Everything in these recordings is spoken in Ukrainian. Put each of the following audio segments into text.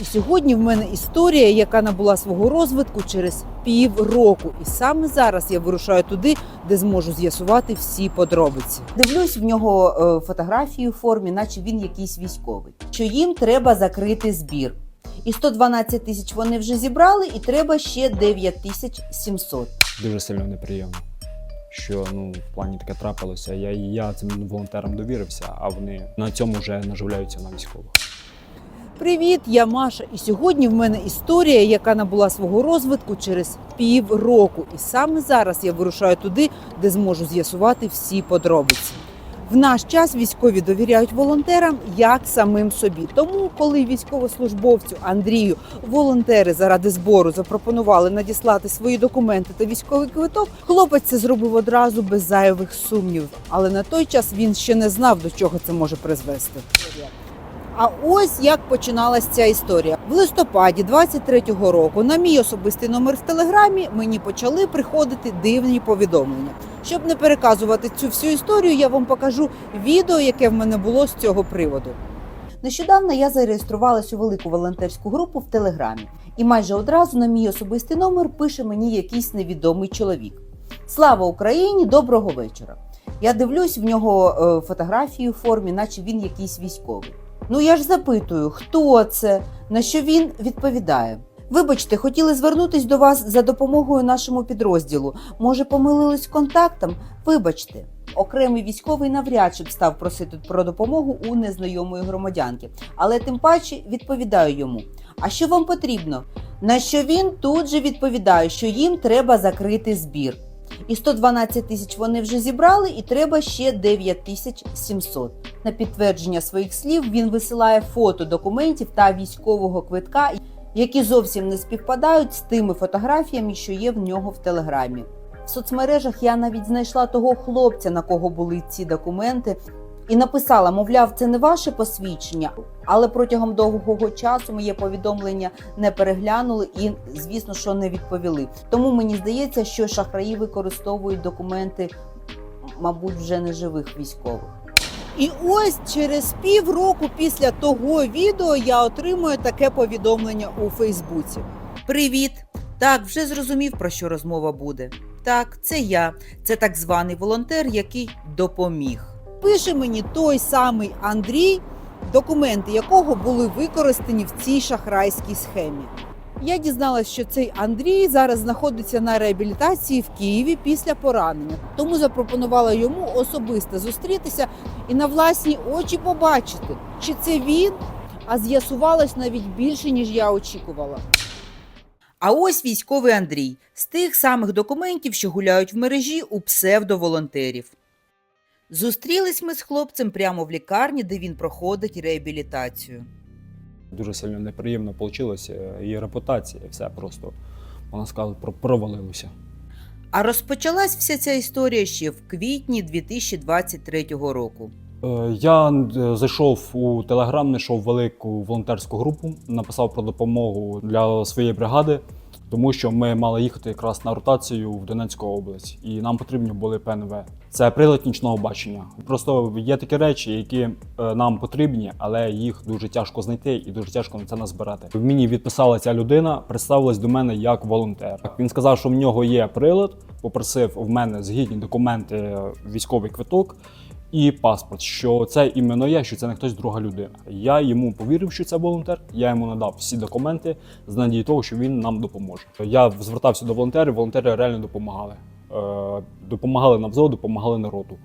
І сьогодні в мене історія, яка набула свого розвитку через півроку. І саме зараз я вирушаю туди, де зможу з'ясувати всі подробиці. Дивлюсь в нього е, фотографії у формі, наче він якийсь військовий. Що їм треба закрити збір. І 112 тисяч вони вже зібрали, і треба ще 9 тисяч 700. дуже сильно неприємно. Що ну в плані таке трапилося. Я я цим волонтерам довірився, а вони на цьому вже наживляються на військових. Привіт, я Маша. І сьогодні в мене історія, яка набула свого розвитку через півроку. І саме зараз я вирушаю туди, де зможу з'ясувати всі подробиці. В наш час військові довіряють волонтерам як самим собі. Тому, коли військовослужбовцю Андрію волонтери заради збору запропонували надіслати свої документи та військовий квиток, хлопець це зробив одразу без зайвих сумнівів. Але на той час він ще не знав, до чого це може призвести. А ось як починалась ця історія. В листопаді 23-го року на мій особистий номер в телеграмі мені почали приходити дивні повідомлення. Щоб не переказувати цю всю історію, я вам покажу відео, яке в мене було з цього приводу. Нещодавно я зареєструвалась у велику волонтерську групу в Телеграмі, і майже одразу на мій особистий номер пише мені якийсь невідомий чоловік. Слава Україні! Доброго вечора! Я дивлюсь в нього е, фотографії у формі, наче він якийсь військовий. Ну я ж запитую, хто це, на що він відповідає. Вибачте, хотіли звернутись до вас за допомогою нашому підрозділу. Може, помилились контактом? Вибачте. Окремий військовий навряд чи б став просити про допомогу у незнайомої громадянки, але тим паче відповідаю йому. А що вам потрібно? На що він тут же відповідає, що їм треба закрити збір. І 112 тисяч вони вже зібрали, і треба ще 9 тисяч 700. На підтвердження своїх слів він висилає фото документів та військового квитка, які зовсім не співпадають з тими фотографіями, що є в нього в телеграмі. В соцмережах я навіть знайшла того хлопця, на кого були ці документи, і написала: мовляв, це не ваше посвідчення, але протягом довгого часу моє повідомлення не переглянули і, звісно, що не відповіли. Тому мені здається, що шахраї використовують документи, мабуть, вже не живих військових. І ось через півроку після того відео я отримую таке повідомлення у Фейсбуці. Привіт! Так, вже зрозумів, про що розмова буде. Так, це я, це так званий волонтер, який допоміг. Пише мені той самий Андрій, документи якого були використані в цій шахрайській схемі. Я дізналась, що цей Андрій зараз знаходиться на реабілітації в Києві після поранення. Тому запропонувала йому особисто зустрітися і на власні очі побачити, чи це він, а з'ясувалось навіть більше, ніж я очікувала. А ось військовий Андрій з тих самих документів, що гуляють в мережі у псевдоволонтерів. Зустрілись ми з хлопцем прямо в лікарні, де він проходить реабілітацію. Дуже сильно неприємно вийшло. Її репутація, і все просто вона сказала, про провалилося. А розпочалась вся ця історія ще в квітні 2023 року. Е, Я е, зайшов у Телеграм, знайшов велику волонтерську групу, написав про допомогу для своєї бригади, тому що ми мали їхати якраз на ротацію в Донецьку область, і нам потрібні були ПНВ. Це прилад нічного бачення. Просто є такі речі, які е, нам потрібні, але їх дуже тяжко знайти і дуже тяжко на це назбирати. Мені відписала ця людина, представилась до мене як волонтер. Він сказав, що в нього є прилад, попросив в мене згідні документи, е, військовий квиток і паспорт, що це іменно я, що це не хтось друга людина. Я йому повірив, що це волонтер. Я йому надав всі документи з надії того, що він нам допоможе. Я звертався до волонтерів, волонтери реально допомагали. Е, допомагали на взвод, допомагали народу.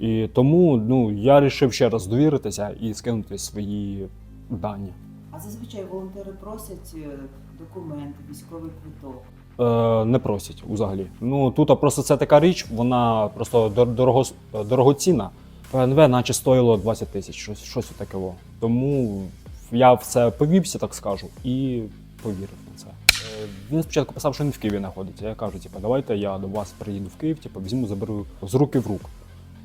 І тому ну, я вирішив ще раз довіритися і скинути свої дані. А зазвичай волонтери просять е, документи, військовий квиток. Е, не просять взагалі. Ну тут просто це така річ, вона просто дор- дорого, дорогоцінна. ПНВ наче стоїло 20 тисяч, щось, щось таке. Тому я в це повівся, так скажу, і повірив на це. Е, Він спочатку писав, що він в Києві знаходиться. Я кажу, типу, давайте я до вас приїду в Київ, типу, візьму, заберу з руки в рук.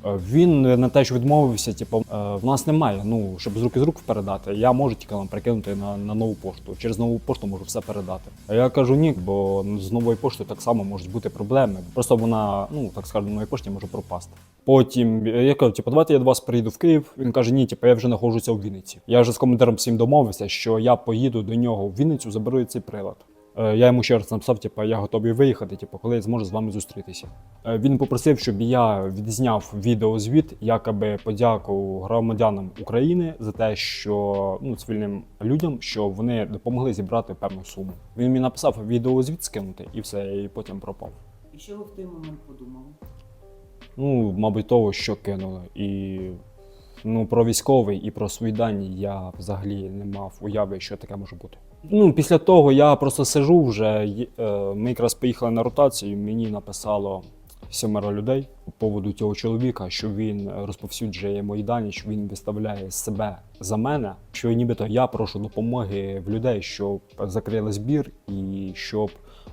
Е, Він на те, що відмовився, типу, е, в нас немає. Ну, щоб з руки з рук передати, я можу тільки вам перекинути на, на нову пошту. Через нову пошту можу все передати. А я кажу ні, бо з нової пошти так само можуть бути проблеми. Просто вона, ну так скажемо, на новій пошті може пропасти. Потім я кажу, типу, давайте я до вас приїду в Київ. Він каже, ні, типу, я вже знаходжуся у Вінниці. Я вже з коментарем всім домовився, що я поїду до нього в Вінницю, заберу цей прилад. Е, Я йому ще раз написав, типу, я готовий виїхати, типу, коли я зможу з вами зустрітися. Е, Він попросив, щоб я відзняв відеозвіт, якоби подяку громадянам України за те, що ну, цивільним людям, що вони допомогли зібрати певну суму. Він мені написав відеозвіт скинути і все, і потім пропав. І що ви в той момент подумали? Ну, мабуть, того, що кинули. І ну, про військовий і про свої дані я взагалі не мав уяви, що таке може бути. Ну, після того я просто сижу вже. е, Ми якраз поїхали на ротацію. Мені написало сімеро людей по поводу цього чоловіка, що він розповсюджує мої дані, що він виставляє себе за мене. Що нібито я прошу допомоги в людей, щоб закрили збір і щоб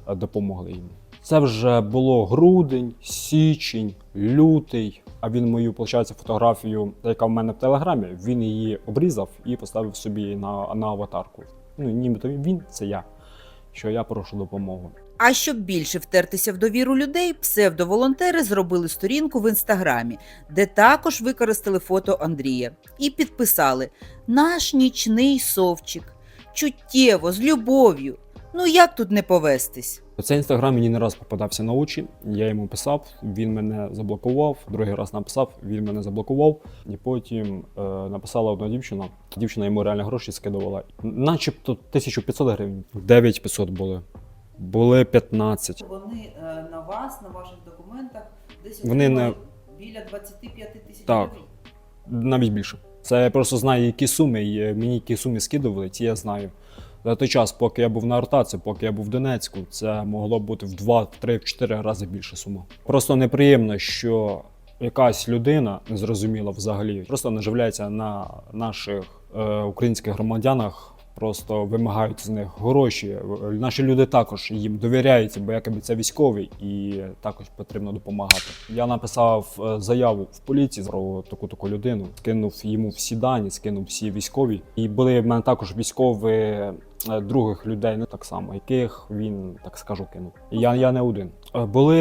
е, допомогли їм. Це вже було грудень, січень, лютий. А він мою, виходить, фотографію, яка в мене в телеграмі, він її обрізав і поставив собі на, на аватарку. Ну, нібито він це я, що я прошу допомогу. А щоб більше втертися в довіру людей, псевдоволонтери зробили сторінку в інстаграмі, де також використали фото Андрія і підписали Наш нічний совчик. Чуттєво, з любов'ю. Ну як тут не повестись? Цей інстаграм мені не раз попадався на очі. Я йому писав, він мене заблокував. Другий раз написав, він мене заблокував. І потім е, написала одна дівчина. Дівчина йому реально гроші скидувала. Начебто 1500 гривень. 9500 були. Були 15. Вони е, на вас, на ваших документах, десь Вони отримали біля 25 тисяч Так. Навіть більше. Це я просто знаю, які суми. і е, Мені які суми скидували, ті я знаю. За той час, поки я був на Артаці, поки я був в Донецьку, це могло бути в 2, в 3, в 4 рази більше сума. Просто неприємно, що якась людина незрозуміла взагалі, просто наживляється на наших е, українських громадянах. Просто вимагають з них гроші. Е, Наші люди також їм довіряються, бо якби це військовий, і також потрібно допомагати. Я написав е, заяву в поліції про таку таку людину, скинув йому всі дані, скинув всі військові. І були в мене також військові е, других людей, ну так само, яких він так скажу кинув. Я, я не один. Були,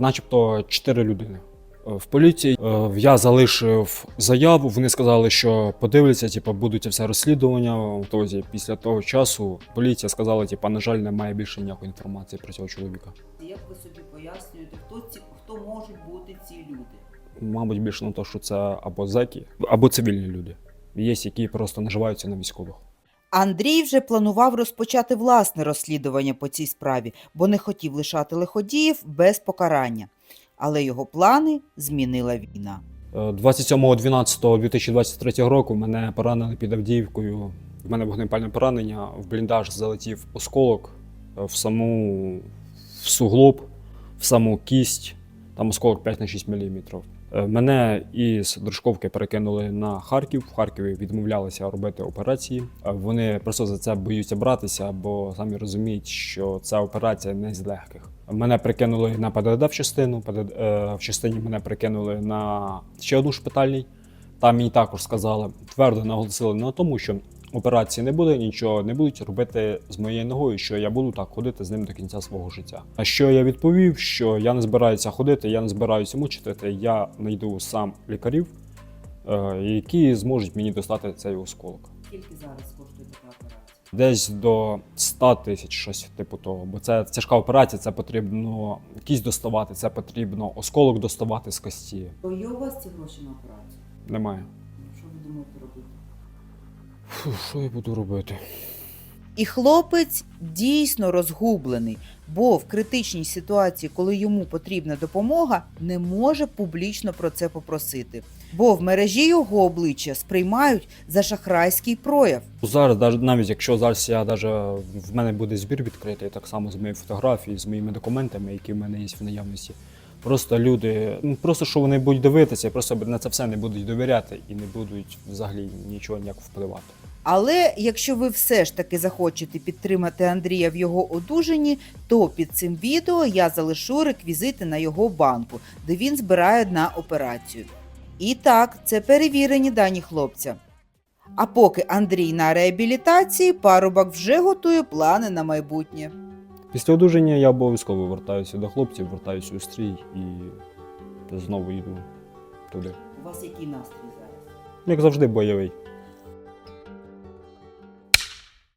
начебто, чотири людини. В поліції Е, я залишив заяву. Вони сказали, що подивляться, типу, будуть все розслідування. Тобто, після того часу поліція сказала, типу, на жаль, немає більше ніякої інформації про цього чоловіка. Як ви собі пояснюєте, хто ці хто можуть бути ці люди? Мабуть, більше на те, що це або зеки, або цивільні люди. Є, які просто наживаються на військових. Андрій вже планував розпочати власне розслідування по цій справі, бо не хотів лишати лиходіїв без покарання. Але його плани змінила війна. Е, 27.12.2023 року мене поранили під Авдіївкою. В мене вогнепальне поранення. В бліндаж залетів осколок е, в саму в суглоб, в саму кість. Там осколок 5 на 6 мм. Мене із Дружковки перекинули на Харків. В Харкові відмовлялися робити операції. Е, Вони просто за це боються братися, бо самі розуміють, що ця операція не з легких. Мене прикинули на ПДД-частину, ПДД, е, в частині мене прикинули на ще одну шпитальний. Там мені також сказали, твердо наголосили на тому, що операції не буде, нічого не будуть робити з моєю ногою, що я буду так ходити з ним до кінця свого життя. А що я відповів, що я не збираюся ходити, я не збираюся мучити, я знайду сам лікарів, е, які зможуть мені достати цей осколок. Скільки зараз коштує така операція? Десь до 100 тисяч щось типу того. Бо це тяжка операція, це потрібно кість доставати, це потрібно осколок доставати з кості. Є у вас ці гроші на операцію? Немає. Що ви думаєте робити? Фу, що я буду робити? І хлопець дійсно розгублений, бо в критичній ситуації, коли йому потрібна допомога, не може публічно про це попросити. Бо в мережі його обличчя сприймають за шахрайський прояв. Зараз, навіть якщо зараз я даже, в мене буде збір відкритий, так само з моєю фотографією, з моїми документами, які в мене є в наявності. Просто люди, ну просто що вони будуть дивитися, просто на це все не будуть довіряти і не будуть взагалі нічого ніяк впливати. Але якщо ви все ж таки захочете підтримати Андрія в його одужанні, то під цим відео я залишу реквізити на його банку, де він збирає на операцію. І так, це перевірені дані хлопця. А поки Андрій на реабілітації, парубок вже готує плани на майбутнє. Після одужання я обов'язково вертаюся до хлопців, вертаюся у стрій і знову йду туди. У вас який настрій зараз? Як завжди, бойовий.